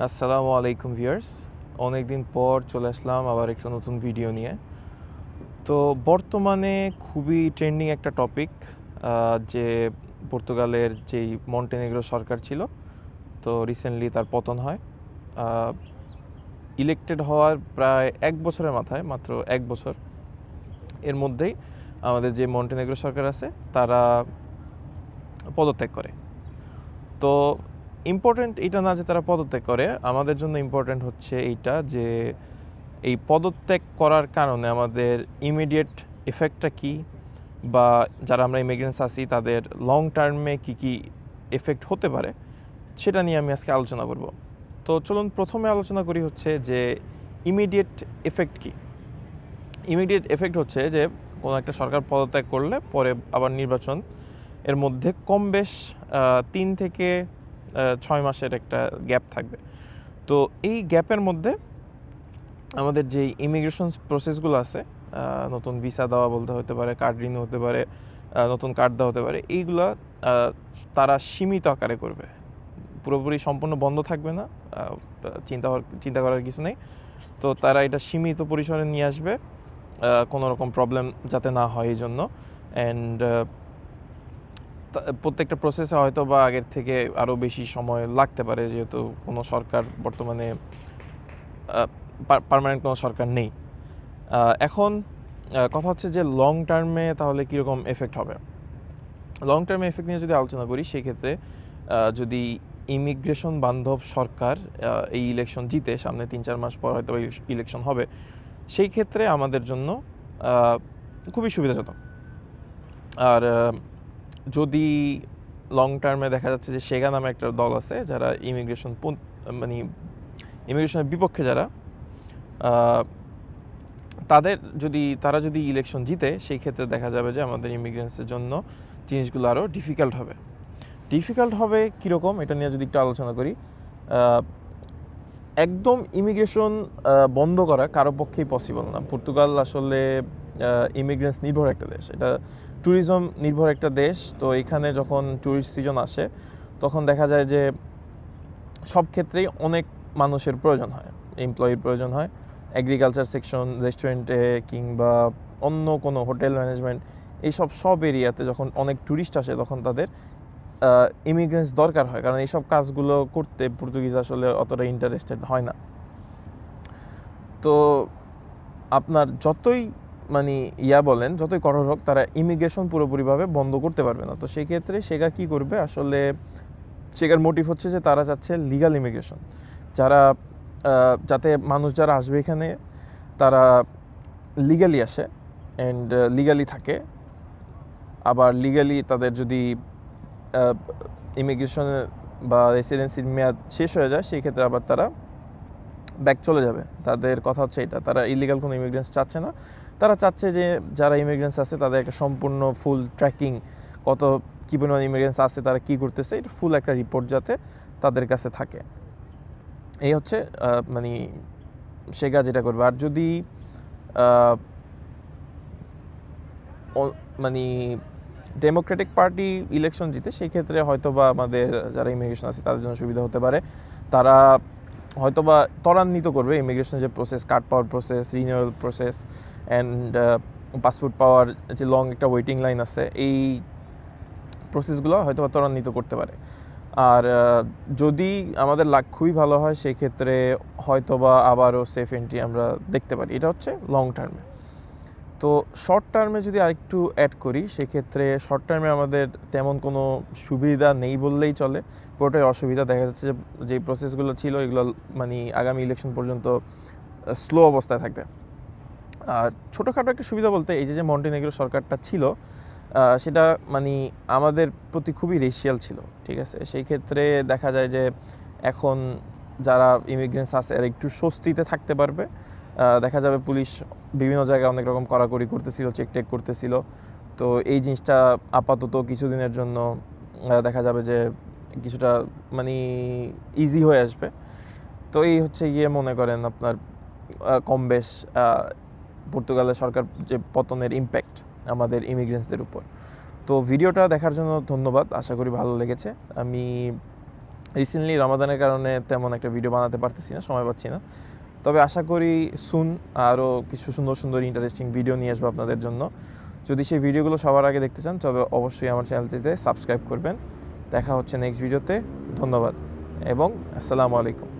আসসালামু আলাইকুম ভিউয়ার্স। অনেক দিন পর চলে আসলাম আবার একটা নতুন ভিডিও নিয়ে। তো বর্তমানে খুবই ট্রেন্ডিং একটা টপিক যে পর্তুগালের যেই মন্টেনেগ্রো সরকার ছিল, তো রিসেন্টলি তার পতন হয়। ইলেক্টেড হওয়ার প্রায় এক বছরের মাথায়, মাত্র এক বছর এর মধ্যেই আমাদের যে মন্টেনেগ্রো সরকার আছে, তারা পদত্যাগ করে। তো ইম্পর্টেন্ট এটা না যে তারা পদত্যাগ করে, আমাদের জন্য ইম্পর্টেন্ট হচ্ছে এইটা যে এই পদত্যাগ করার কারণে আমাদের ইমিডিয়েট এফেক্টটা কি বা যারা আমরা ইমিগ্রেন্টস আছি, তাদের লং টার্মে কি কি এফেক্ট হতে পারে, সেটা নিয়ে আমি আজকে আলোচনা করব। তো চলুন প্রথমে আলোচনা করি হচ্ছে যে ইমিডিয়েট এফেক্ট কি। ইমিডিয়েট এফেক্ট হচ্ছে যে কোনো একটা সরকার পদত্যাগ করলে পরে আবার নির্বাচন এর মধ্যে কম বেশ তিন থেকে ছয় মাসের একটা গ্যাপ থাকবে। তো এই গ্যাপের মধ্যে আমাদের যে ইমিগ্রেশন প্রসেসগুলো আছে নতুন ভিসা দেওয়া বলতে হতে পারে কার্ড রিনিউ হতে পারে নতুন কার্ড দেওয়া হতে পারে, এইগুলা তারা সীমিত আকারে করবে। পুরোপুরি সম্পূর্ণ বন্ধ থাকবে না চিন্তা চিন্তা করার কিছু নেই। তো তারা এটা সীমিত পরিসরে নিয়ে আসবে কোনো রকম প্রবলেম যাতে না হয় এই জন্য। অ্যান্ড প্রত্যেকটা প্রসেসে হয়তো বা আগের থেকে আরও বেশি সময় লাগতে পারে, যেহেতু কোনো সরকার বর্তমানে পার্মানেন্ট কোনো সরকার নেই। এখন কথা হচ্ছে যে লং টার্মে তাহলে কীরকম এফেক্ট হবে? লং টার্মে এফেক্ট নিয়ে যদি আলোচনা করি সেই ক্ষেত্রে যদি ইমিগ্রেশন বান্ধব সরকার এই ইলেকশন জিতে, সামনে তিন চার মাস পর হয়তো ইলেকশন হবে, সেই ক্ষেত্রে আমাদের জন্য খুবই সুবিধাজনক। আর যদি লং টার্মে দেখা যাচ্ছে যে সেগা নামে একটা দল আছে, যারা ইমিগ্রেশন মানে ইমিগ্রেশনের বিপক্ষে যারা তাদের যদি, তারা যদি ইলেকশন জিতে, সেই ক্ষেত্রে দেখা যাবে যে আমাদের ইমিগ্রেন্টসের জন্য জিনিসগুলো আরও ডিফিকাল্ট হবে। ডিফিকাল্ট হবে কীরকম, এটা নিয়ে যদি একটু আলোচনা করি একদম ইমিগ্রেশন বন্ধ করা কারও পক্ষেই পসিবল না। পর্তুগাল আসলে ইমিগ্রেন্টস নির্ভর একটা দেশ। এটা ট্যুরিজম নির্ভর একটা দেশ, তো এখানে যখন ট্যুরিস্ট সিজন আসে, তখন দেখা যায় যে সব ক্ষেত্রেই অনেক মানুষের প্রয়োজন হয় এমপ্লয়ির প্রয়োজন হয়। এগ্রিকালচার সেকশন রেস্টুরেন্টে কিংবা অন্য কোনো হোটেল ম্যানেজমেন্ট এইসব সব এরিয়াতে যখন অনেক ট্যুরিস্ট আসে, তখন তাদের ইমিগ্রেন্টস দরকার হয়। কারণ এইসব কাজগুলো করতে পর্তুগিজ আসলে অতটা ইন্টারেস্টেড হয় না। তো আপনার যতই মানে ইয়া বলেন, যতই কঠোর হোক, তারা ইমিগ্রেশন পুরোপুরিভাবে বন্ধ করতে পারবে না। তো সেই ক্ষেত্রে সেগা কি করবে? আসলে সেগার মোটিভ হচ্ছে যে তারা চাচ্ছে লিগাল ইমিগ্রেশন যারা যাতে মানুষ যারা আসবে এখানে, তারা লিগালি আসে অ্যান্ড লিগালি থাকে। আবার লিগালি তাদের যদি ইমিগ্রেশন বা রেসিডেন্সির মেয়াদ শেষ হয়ে যায় সেই ক্ষেত্রে আবার তারা ব্যাক চলে যাবে। তাদের কথা হচ্ছে এটা, তারা ইলিগাল কোনো ইমিগ্রেন্টস চাচ্ছে না। তারা চাচ্ছে যে যারা ইমিগ্রেন্টস আছে তাদের একটা সম্পূর্ণ ফুল ট্র্যাকিং কত কী পরিমাণ ইমিগ্রেন্টস আছে, তারা কী করতেছে, এটা ফুল একটা রিপোর্ট যাতে তাদের কাছে থাকে। এই হচ্ছে মানে সেগা যেটা করবে। আর যদি মানে ডেমোক্রেটিক পার্টি ইলেকশন জিতে সেই ক্ষেত্রে হয়তো বা আমাদের যারা ইমিগ্রেশন আছে তাদের জন্য সুবিধা হতে পারে। তারা হয়তো বা ত্বরান্বিত করবে ইমিগ্রেশন যে process card power process renewal process and passport পাওয়ার যে লং একটা ওয়েটিং লাইন আছে, এই প্রসেসগুলো হয়তো বা ত্বরান্বিত করতে পারে। আর যদি আমাদের লাক খুবই ভালো হয়, সেক্ষেত্রে হয়তোবা আবারও সেফ এন্ট্রি আমরা দেখতে পারি। এটা হচ্ছে লং টার্মে তো শর্ট টার্মে যদি আরেকটু অ্যাড করি, সেক্ষেত্রে শর্ট টার্মে আমাদের তেমন কোনো সুবিধা নেই বললেই চলে। পুরোটাই অসুবিধা। দেখা যাচ্ছে যে যে প্রসেসগুলো ছিল, এগুলো মানে আগামী ইলেকশন পর্যন্ত স্লো অবস্থায় থাকবে। আর ছোটোখাটো একটা সুবিধা বলতে, এই যে যে মন্টিনেগ্রো সরকারটা ছিল সেটা মানে আমাদের প্রতি খুবই রেশিয়াল ছিল, ঠিক আছে? সেই ক্ষেত্রে দেখা যায় যে, এখন যারা ইমিগ্রেন্টস আছে, এরা একটু স্বস্তিতে থাকতে পারবে। দেখা যাবে পুলিশ বিভিন্ন জায়গায় অনেক রকম কড়াকড়ি করতেছিল চেক টেক করতেছিল। তো এই জিনিসটা আপাতত কিছুদিনের জন্য দেখা যাবে যে কিছুটা মানে ইজি হয়ে আসবে। তো এই হচ্ছে গিয়ে মনে করেন আপনার কম বেশ পর্তুগালের সরকার যে পতনের ইম্প্যাক্ট আমাদের ইমিগ্রেন্টসদের উপর। তো ভিডিওটা দেখার জন্য ধন্যবাদ, আশা করি ভালো লেগেছে। আমি রিসেন্টলি রমাদানের কারণে তেমন একটা ভিডিও বানাতে পারতেছি না, সময় পাচ্ছি না। তবে আশা করি সুন আরও কিছু সুন্দর সুন্দর ইন্টারেস্টিং ভিডিও নিয়ে আসব আপনাদের জন্য। যদি সেই ভিডিওগুলো সবার আগে দেখতে চান, তবে অবশ্যই আমার চ্যানেলটিতে সাবস্ক্রাইব করবেন। দেখা হচ্ছে নেক্সট ভিডিওতে ধন্যবাদ। এবং আসসালামু আলাইকুম।